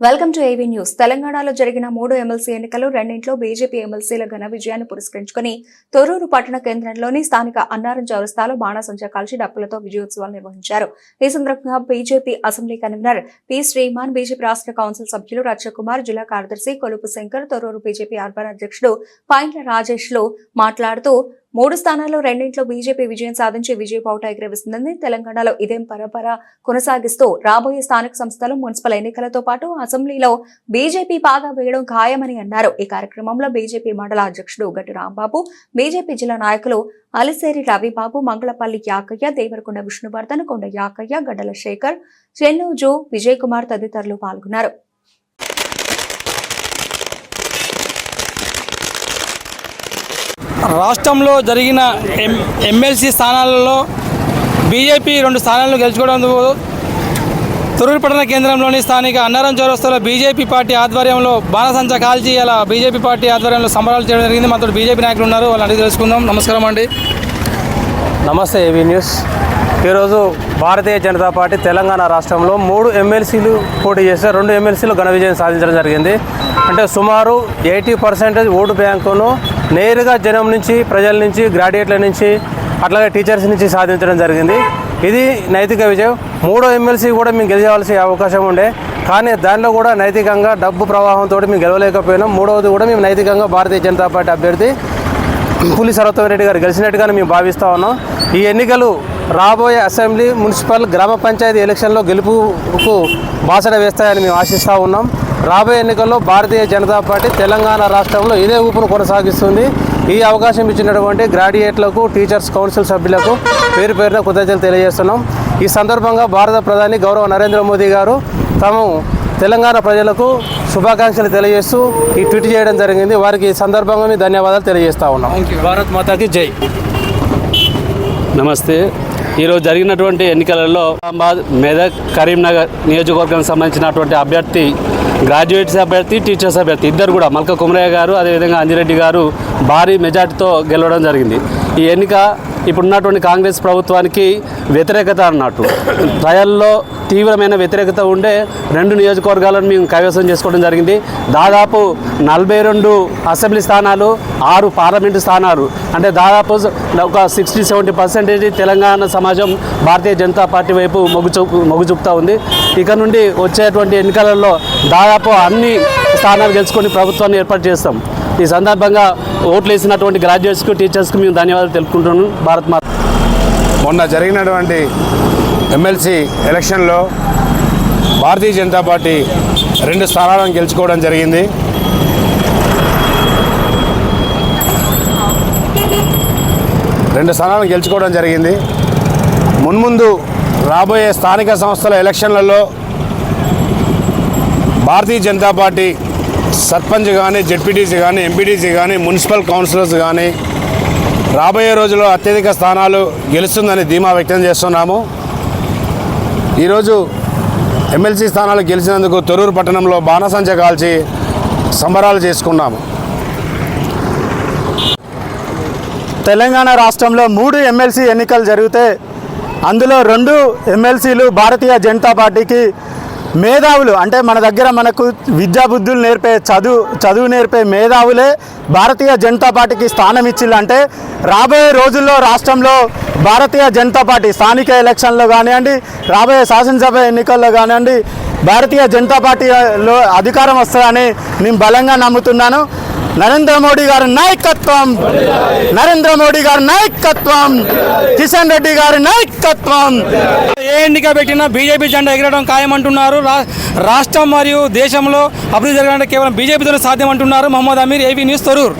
Welcome to AV news. తెలంగాణలో జరిగిన మూడు ఎమ్మెల్సీ ఎన్నికలు రెండింట్లో బీజేపీ ఎమ్మెల్సీల ఘన విజయాన్ని పురస్కరించుకుని తొర్రూరు పట్టణ కేంద్రంలోని స్థానిక అన్నారం చౌరస్తాలో బాణాసంచా కాల్చి డప్పులతో విజయోత్సవాలు నిర్వహించారు. ఈ సందర్భంగా BJP assembly convener P Sriman BJP రాష్ట్ర కౌన్సిల్ సభ్యులు రచ్చకుమార్ జిల్లా కార్యదర్శి కొలుపు శంకర్ తొర్రూరు బీజేపీ అర్బన్ అధ్యక్షుడు పాయింట్ల రాజేష్లో మాట్లాడుతూ మూడు స్థానాల్లో రెండింట్లో బీజేపీ విజయం సాధించి విజయ పౌట తెలంగాణలో ఇదేం పరపర కొనసాగిస్తూ రాబోయే స్థానిక సంస్థలు మున్సిపల్ ఎన్నికలతో పాటు అసెంబ్లీలో బీజేపీ పాగా వేయడం ఖాయమని అన్నారు. ఈ కార్యక్రమంలో బీజేపీ మండల అధ్యక్షుడు గట్టు రాంబాబు బీజేపీ జిల్లా నాయకులు అలిసేరి రవిబాబు మంగళపల్లి యాకయ్య దేవరకొండ విష్ణువర్ధన్ కొండ యాకయ్య గడ్డల శేఖర్ చెన్నూజు విజయ్ కుమార్ తదితరులు పాల్గొన్నారు. రాష్ట్రంలో జరిగిన ఎం ఎమ్మెల్సీ స్థానాలలో బీజేపీ రెండు స్థానాలను గెలుచుకోవడం తొరూరు పట్టణ కేంద్రంలోని స్థానిక అన్నారం చౌరస్తాలో బీజేపీ పార్టీ ఆధ్వర్యంలో బాణసంచ కాల్చి ఇలా బీజేపీ పార్టీ ఆధ్వర్యంలో సంబరాలు చేయడం జరిగింది. మాతో బీజేపీ నాయకులు ఉన్నారు. వాళ్ళు అడిగి తెలుసుకుందాం. నమస్కారం అండి. నమస్తే ఏవీ న్యూస్. ఈరోజు భారతీయ జనతా పార్టీ తెలంగాణ రాష్ట్రంలో మూడు ఎమ్మెల్సీలు పోటీ చేస్తే రెండు ఎమ్మెల్సీలు ఘన విజయం సాధించడం జరిగింది. అంటే సుమారు ఎయిటీ పర్సెంటేజ్ ఓటు బ్యాంకును నేరుగా జనం నుంచి ప్రజల నుంచి గ్రాడ్యుయేట్ల నుంచి అట్లాగే టీచర్స్ నుంచి సాధించడం జరిగింది. ఇది నైతిక విజయం. మూడో ఎమ్మెల్సీ కూడా మేము గెలిచవలసిన అవకాశం ఉండే. కానీ దానిలో కూడా నైతికంగా డబ్బు ప్రవాహంతో మేము గెలవలేకపోయినాం. మూడవది కూడా మేము నైతికంగా భారతీయ జనతా పార్టీ అభ్యర్థి పులి సర్వోత్తమ రెడ్డి గారు గెలిచినట్టుగానే మేము భావిస్తూ ఉన్నాం. ఈ ఎన్నికలు రాబోయే అసెంబ్లీ మున్సిపల్ గ్రామ పంచాయతీ ఎలక్షన్లో గెలుపుకు బాసట వేస్తాయని మేము ఆశిస్తూ ఉన్నాం. రాబోయే ఎన్నికల్లో భారతీయ జనతా పార్టీ తెలంగాణ రాష్ట్రంలో ఇదే ఊపును కొనసాగిస్తుంది. ఈ అవకాశం ఇచ్చినటువంటి గ్రాడ్యుయేట్లకు టీచర్స్ కౌన్సిల్ సభ్యులకు పేరు పేరున కృతజ్ఞతలు తెలియజేస్తున్నాం. ఈ సందర్భంగా భారత ప్రధాని గౌరవ నరేంద్ర మోదీ గారు తాము తెలంగాణ ప్రజలకు శుభాకాంక్షలు తెలియజేస్తూ ఈ ట్వీట్ చేయడం జరిగింది. వారికి ఈ సందర్భంగా మేము ధన్యవాదాలు తెలియజేస్తా ఉన్నాం. భారత్ మాతాకి జై. నమస్తే. ఈరోజు జరిగినటువంటి ఎన్నికలలో నిజామాబాద్ మెదక్ కరీంనగర్ నియోజకవర్గానికి సంబంధించినటువంటి అభ్యర్థి గ్రాడ్యుయేట్స్ అభ్యర్థి టీచర్స్ అభ్యర్థి ఇద్దరు కూడా మల్క కుమరయ్య గారు అదేవిధంగా అంజిరెడ్డి గారు భారీ మెజార్టీతో గెలవడం జరిగింది. ఈ ఎన్నిక ఇప్పుడున్నటువంటి కాంగ్రెస్ ప్రభుత్వానికి వ్యతిరేకత అన్నట్టు. ట్రయల్లో తీవ్రమైన వ్యతిరేకత ఉండే రెండు నియోజకవర్గాలను మేము కైవసం చేసుకోవడం జరిగింది. దాదాపు నలభై రెండు అసెంబ్లీ స్థానాలు ఆరు పార్లమెంటు స్థానాలు. అంటే దాదాపు ఒక సిక్స్టీ సెవెంటీ పర్సెంటేజ్ తెలంగాణ సమాజం భారతీయ జనతా పార్టీ వైపు మొగ్గు చూపు మొగ్గు చూపుతూ ఉంది. ఇక నుండి వచ్చేటువంటి ఎన్నికలలో దాదాపు అన్ని స్థానాలు గెలుచుకొని ప్రభుత్వాన్ని ఏర్పాటు చేస్తాం. ఈ సందర్భంగా ఓట్లు వేసినటువంటి గ్రాడ్యుయేట్స్కు టీచర్స్కి మేము ధన్యవాదాలు తెలుపుకుంటున్నాం. భారత్ మాత. మొన్న జరిగినటువంటి ఎమ్మెల్సీ ఎలక్షన్లో భారతీయ జనతా పార్టీ రెండు స్థానాలను గెలుచుకోవడం జరిగింది. రెండు స్థానాలను గెలుచుకోవడం జరిగింది. మున్ముందు రాబోయే స్థానిక సంస్థల ఎలక్షన్లలో భారతీయ జనతా పార్టీ సర్పంచ్ కానీ జడ్పీటీసీ కానీ ఎంపీటీసీ కానీ మున్సిపల్ కౌన్సిలర్స్ కానీ రాబోయే రోజుల్లో అత్యధిక స్థానాలు గెలుస్తుందని ధీమా వ్యక్తం చేస్తున్నాము. ఈరోజు ఎమ్మెల్సీ స్థానాలు గెలిచినందుకు తొరూరు పట్టణంలో బాణసంచ కాల్చి సంబరాలు చేసుకున్నాము. తెలంగాణ రాష్ట్రంలో మూడు ఎమ్మెల్సీ ఎన్నికలు జరిగితే అందులో రెండు ఎమ్మెల్సీలు భారతీయ జనతా పార్టీకి మేధావులు అంటే మన దగ్గర మనకు విద్యాబుద్ధులు నేర్పే చదువు చదువు నేర్పే మేధావులే భారతీయ జనతా పార్టీకి స్థానం ఇచ్చిల్లంటే రాబోయే రోజుల్లో రాష్ట్రంలో భారతీయ జనతా పార్టీ స్థానిక ఎలక్షన్లో కానివ్వండి రాబోయే శాసనసభ ఎన్నికల్లో కానివ్వండి భారతీయ జనతా పార్టీలో అధికారం వస్తుందని నేను బలంగా నమ్ముతున్నాను. నరేంద్ర మోడీ గారి నాయకత్వం. నరేంద్ర మోడీ గారి నాయకత్వం. కిషన్ రెడ్డి గారి నాయకత్వం. ఏ ఎన్నిక పెట్టినా బీజేపీ జెండా ఎగరడం ఖాయమంటున్నారు. రా రాష్ట్రం మరియు దేశంలో అభివృద్ధి జరగడానికి కేవలం బీజేపీతోనే సాధ్యం అంటున్నారు మహమ్మద్ అమీర్ ఏవీ న్యూస్ తరూర్.